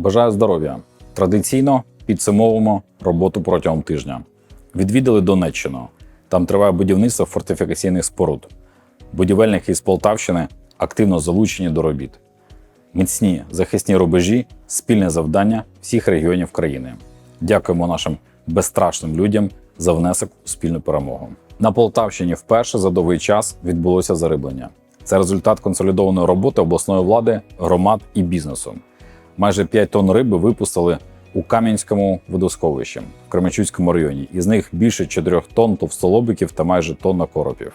Бажаю здоров'я. Традиційно підсумовуємо роботу протягом тижня. Відвідали Донеччину. Там триває будівництво фортифікаційних споруд. Будівельники з Полтавщини активно залучені до робіт. Міцні захисні рубежі спільне завдання всіх регіонів країни. Дякуємо нашим безстрашним людям за внесок у спільну перемогу. На Полтавщині вперше за довгий час відбулося зариблення. Це результат консолідованої роботи обласної влади, громад і бізнесу. Майже 5 тонн риби випустили у Кам'янському водосховищі в Кременчуцькому районі. Із них більше 4 тонн товстолобиків та майже тонна коропів.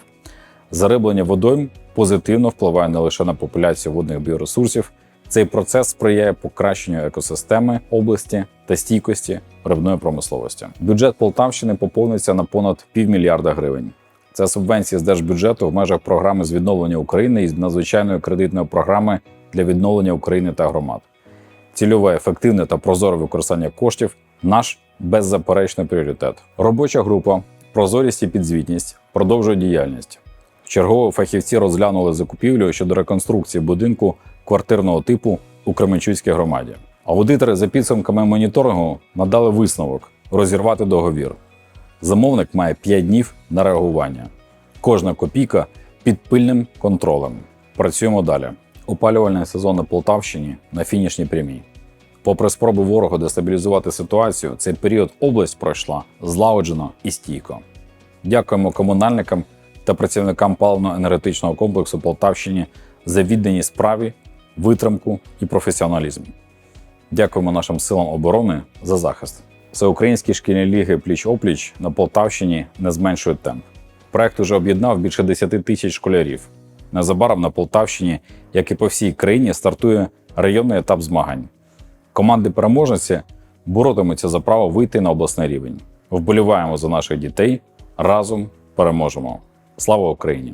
Зариблення водойм позитивно впливає не лише на популяцію водних біоресурсів. Цей процес сприяє покращенню екосистеми області та стійкості рибної промисловості. Бюджет Полтавщини поповниться на понад півмільярда гривень. Це субвенції з держбюджету в межах програми з відновлення України і з надзвичайної кредитної програми для відновлення України та громад. Цільове, ефективне та прозоре використання коштів наш беззаперечний пріоритет. Робоча група Прозорість і підзвітність продовжує діяльність. Вчергово фахівці розглянули закупівлю щодо реконструкції будинку квартирного типу у Кременчуцькій громаді. Аудитори за підсумками моніторингу надали висновок розірвати договір. Замовник має 5 днів на реагування. Кожна копійка під пильним контролем. Працюємо далі. Опалювальний сезон на Полтавщині на фінішній прямій. Попри спроби ворога дестабілізувати ситуацію, цей період область пройшла злагоджено і стійко. Дякуємо комунальникам та працівникам паливно-енергетичного комплексу Полтавщині за відданість справі, витримку і професіоналізм. Дякуємо нашим силам оборони за захист. Всеукраїнські шкільні ліги пліч-опліч на Полтавщині не зменшують темп. Проект уже об'єднав більше 10 тисяч школярів. Незабаром на Полтавщині, як і по всій країні, стартує районний етап змагань. Команди переможниці боротимуться за право вийти на обласний рівень. Вболіваємо за наших дітей. Разом переможемо. Слава Україні!